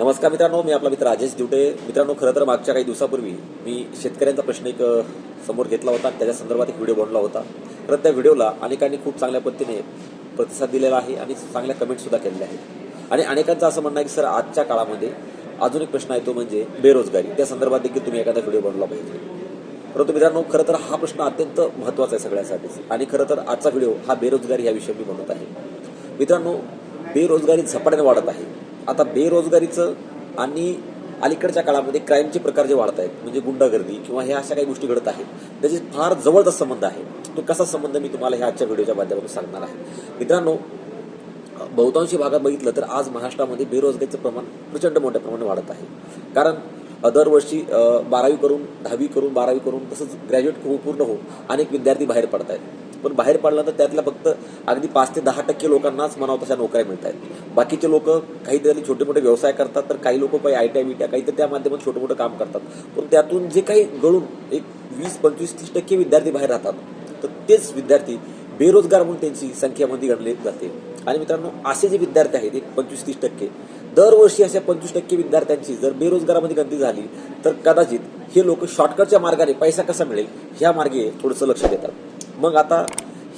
नमस्कार मित्रांनो मी आपला मित्र राजेश दिवटे. मित्रांनो खरं तर मागच्या काही दिवसापूर्वी मी शेतकऱ्यांचा प्रश्न एक समोर घेतला होता. त्याच्या संदर्भात एक व्हिडिओ बनवला होता. तर त्या व्हिडिओला अनेकांनी खूप चांगल्या पद्धतीने प्रतिसाद दिलेला आहे आणि चांगल्या कमेंट सुद्धा केलेल्या आहेत. आणि अनेकांचं असं म्हणणं आहे की सर आजच्या काळामध्ये अजून एक प्रश्न आहे तो म्हणजे बेरोजगारी. त्या संदर्भात देखील तुम्ही एखादा व्हिडिओ बनवला पाहिजे. परंतु मित्रांनो खरं तर हा प्रश्न अत्यंत महत्त्वाचा आहे सगळ्यासाठीच. आणि खरं तर आजचा व्हिडिओ हा बेरोजगारी या विषयी मी बनवत आहे. मित्रांनो बेरोजगारी झपाट्याने वाढत आहे. आता बेरोजगारीचं आणि अलीकडच्या काळामध्ये क्राईमचे प्रकार जे वाढत आहेत म्हणजे गुंडागर्दी किंवा ह्या अशा काही गोष्टी घडत आहेत त्याचे फार जवळचा संबंध आहे. तो कसा संबंध मी तुम्हाला ह्या आजच्या व्हिडिओच्या माध्यमातून सांगणार आहे. मित्रांनो बहुतांशी भागात बघितलं तर आज महाराष्ट्रामध्ये बेरोजगारीचं प्रमाण प्रचंड मोठ्या प्रमाणात वाढत आहे. कारण दरवर्षी बारावी करून दहावी करून बारावी करून तसंच ग्रॅज्युएट हो, पूर्ण होऊन अनेक विद्यार्थी बाहेर पडत आहेत पण बाहेर पडला तर त्यातल्या फक्त अगदी पाच ते दहा टक्के लोकांनाच म्हणावं तशा नोकऱ्या मिळत आहेत. बाकीचे लोक काहीतरी छोटे मोठे व्यवसाय करतात तर काही लोक काही आय टी आय बिट्या काहीतरी त्या माध्यमात छोटं मोठं काम करतात. पण त्यातून जे काही गळून एक वीस पंचवीस तीस टक्के विद्यार्थी बाहेर राहतात. तर तेच विद्यार्थी बेरोजगार म्हणून त्यांची संख्यामध्ये गणली जाते. आणि मित्रांनो असे जे विद्यार्थी आहेत एक पंचवीस तीस टक्के दरवर्षी अशा पंचवीस टक्के विद्यार्थ्यांची जर बेरोजगारामध्ये गणती झाली तर कदाचित हे लोक शॉर्टकटच्या मार्गाने पैसा कसा मिळेल ह्या मार्गे थोडंसं लक्ष देतात. मग आता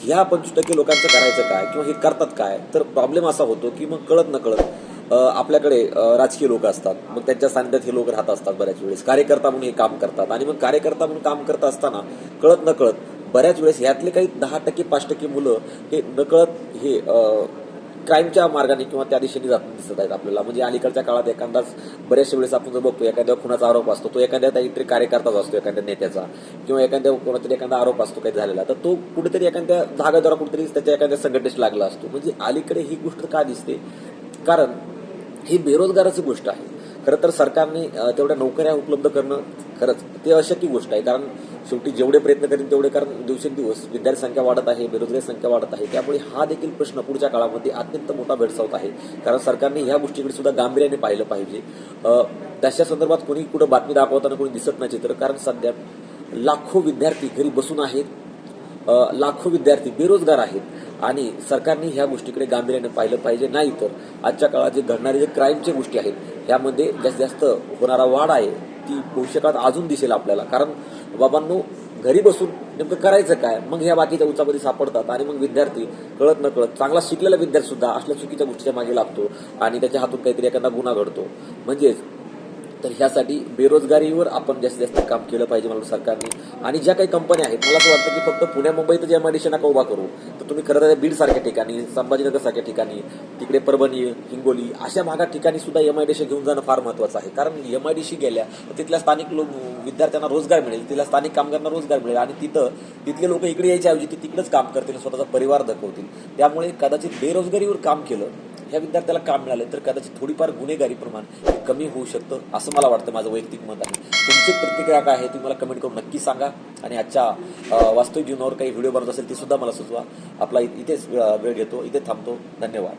ह्या पंचवीस टक्के लोकांचं करायचं काय? किंवा हे करतात काय? तर प्रॉब्लेम असा होतो की मग कळत न कळत आपल्याकडे राजकीय लोक असतात. मग त्यांच्या सानिध्यात हे लोक राहत असतात बऱ्याच वेळेस. कार्यकर्ता म्हणून हे काम करतात. आणि मग कार्यकर्ता म्हणून काम करत असताना कळत न कळत बऱ्याच वेळेस ह्यातले काही दहा टक्के पाच टक्के मुलं हे नकळत हे क्राईमच्या मार्गाने किंवा त्या दिशेने जात दिसत आहेत आपल्याला. म्हणजे अलीकडच्या काळात एखादाच बऱ्याचशा वेळेस आपण जर बघतो एखाद्या खुनाचा आरोप असतो तो एखाद्या काहीतरी कार्यकर्ताच असतो एखाद्या नेत्याचा. किंवा एखाद्या कोणातरी एखादा आरोप असतो काही झालेला तर तो कुठेतरी एखाद्या धागाद्वारा कुठेतरी त्याच्या एखाद्या संघटनेशी लागला असतो. म्हणजे अलीकडे ही गोष्ट का दिसते? कारण ही बेरोजगाराची गोष्ट आहे. खरं तर सरकारने तेवढ्या नोकऱ्या उपलब्ध करणं खरंच ते अशक्य गोष्ट आहे. कारण शेवटी जेवढे प्रयत्न करेन तेवढे कारण दिवसेंदिवस विद्यार्थी संख्या वाढत आहे बेरोजगारी संख्या वाढत आहे. त्यामुळे हा देखील प्रश्न पुढच्या काळामध्ये अत्यंत मोठा भेडसावत आहे. कारण सरकारने ह्या गोष्टीकडे सुद्धा गांभीर्याने पाहिलं पाहिजे. त्याच्या संदर्भात कोणी कुठं बातमी दाखवताना कोणी दिसत नाही चित्र. कारण सध्या लाखो विद्यार्थी घरी बसून आहेत. लाखो विद्यार्थी बेरोजगार आहेत. आणि सरकारने ह्या गोष्टीकडे गांभीर्याने पाहिलं पाहिजे. नाही तर आजच्या काळात जे घडणारे जे क्राईमच्या गोष्टी आहेत ह्यामध्ये जास्तीत जास्त होणारा वाढ आहे. ती भविष्यकाळात अजून दिसेल आपल्याला. कारण बाबांनो घरी बसून नेमकं करायचं काय? मग ह्या बाकीच्या उचामध्ये सापडतात आणि मग विद्यार्थी कळत न कळत चांगला शिकलेला विद्यार्थी सुद्धा असल्या चुकीच्या गोष्टीच्या मागे लागतो आणि त्याच्या हातून काहीतरी एखादा गुन्हा घडतो. म्हणजेच तर ह्यासाठी बेरोजगारीवर आपण जास्तीत जास्त काम केलं पाहिजे मला सरकारने. आणि ज्या काही कंपन्या आहेत मला असं वाटतं की फक्त पुण्या मुंबईत जे एमआयडीसी नका उभा करू. तर तुम्ही खरं तर बीड सारख्या ठिकाणी संभाजीनगर सारख्या ठिकाणी तिकडे परभणी हिंगोली अशा भागात ठिकाणी सुद्धा एमआयडीसी घेऊन जाणं फार महत्वाचं आहे. कारण एमआयडीसी गेल्या तर तिथल्या स्थानिक लोक विद्यार्थ्यांना रोजगार मिळेल तिथल्या स्थानिक कामगारांना रोजगार मिळेल आणि तिथं तिथले लोक इकडे यायच्या ऐवजी ते तिकडेच काम करतील स्वतःचा परिवार दाखवतील. त्यामुळे कदाचित बेरोजगारीवर काम केलं ह्या विद्यार्थ्याला काम मिळालं तर कदाचित थोडीफार गुन्हेगारी प्रमाण हे कमी होऊ शकतं असं मला वाटतं माझं वैयक्तिक मत आहे. तुमची प्रतिक्रिया काय आहे तुम्ही मला कमेंट करून नक्की सांगा. आणि आजच्या वास्तविक जीवनावर काही व्हिडिओ बनत असेल ते सुद्धा मला सुचवा. आपला इ- इथेच वेळ घेतो इथे थांबतो. धन्यवाद.